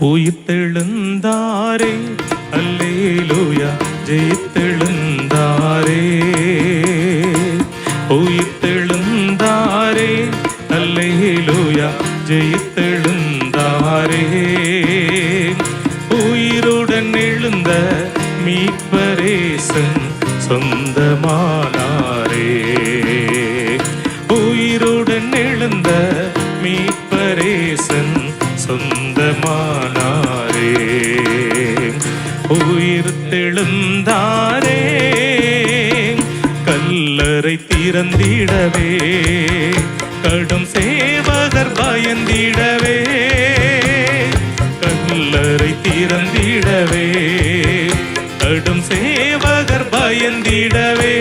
உயிர்த்தெழுந்தாரே. அல்லேலூயா ஜெயித்தெழுந்தாரே. உயிர்த்தெழுந்தாரே. அல்லேலூயா ஜெயித்தெழுந்தாரே. உயிருடன் எழுந்த மீட்பரேசன் சொந்தமானாரே. உயிருடன் எழுந்த மீட்பரேசன் சொந்தமான உயிர் தெழுந்தாரே கல்லறை திறந்திடவே கடும் சேவகர் பயந்திடவே கல்லறை திறந்திடவே கடும் சேவகர் பயந்திடவே.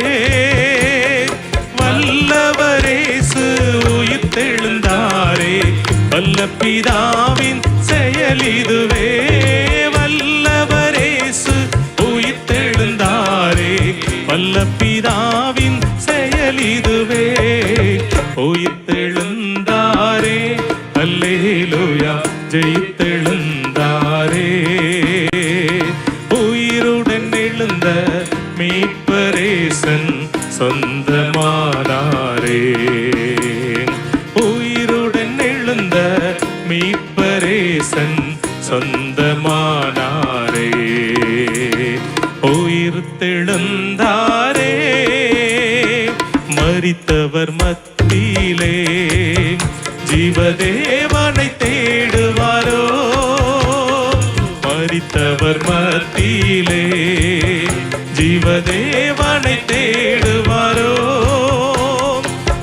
வல்லவரேசு உயிர் தெழுந்தாரே வல்ல பிதாவின் செயலிதுவே ஜெயித்தெழுந்தாரே. அல்லேலூயா ஜெயித்தெழுந்தாரே. உயிருடன் எழுந்த மீட்பரேசன் சொந்தமானாரே. உயிருடன் எழுந்த மீட்பரேசன் சொந்தமானாரே. உயிர் தெழுந்தாரே. மறித்தவர் மத்த மத்தியிலே ஜீவதேவனை தேடுவாரோ? மறித்தவர் மத்தியிலே ஜீவதேவனை தேடுவாரோ?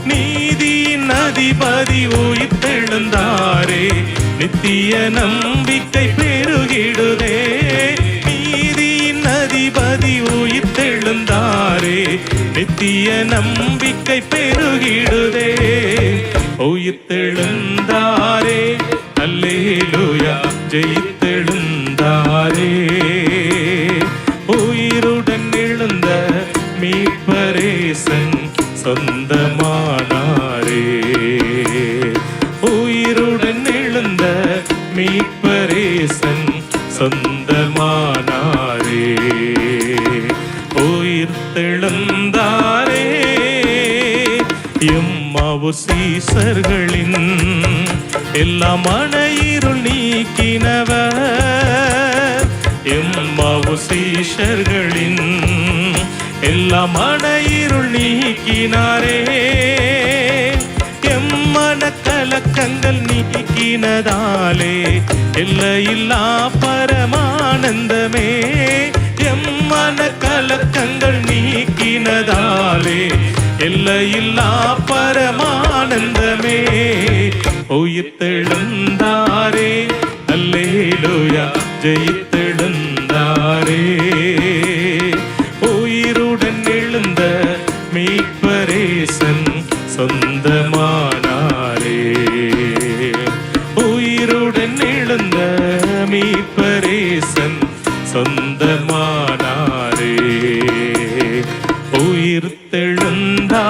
நீதியின் அதிபதி உயிர்த்தெழுந்தாரே நித்திய நம்பிக்கை பெருகிடுதே. புதிய நம்பிக்கை பெருகிடுதே. உயிர்த்தெழுந்தாரே. அல்லேலூயா. ஜெயித்தெழுந்தாரே. உயிருடன் எழுந்த மீட்பரேசன் சொந்தமானாரே. உயிருடன் எழுந்த மீட்பரேசன் சொந்தமானாரே. உயிர் தெழுந்தாரே எம்மாவு சீசர்களின் எல்லா மனையிருள் நீக்கினவர். எம்மாவு சீஷர்களின் எல்லா மனையிருள் நீக்கினாரே. எம்மன கலக்கங்கள் நீக்கினதாலே எல்லையில்லா பரமானந்தமே. எல்லையில்லா பரமானந்தமே. உயிர்த்தெழுந்தாரே அல்லேலோயா ஜெயித்தெழுந்தாரே. உயிருடன் எழுந்த மீட்பரேசன் சொந்தமானாரே. உயிருடன் எழுந்த மீட்பரேசன் சொந்தமானார். உயிர் தெழுந்தா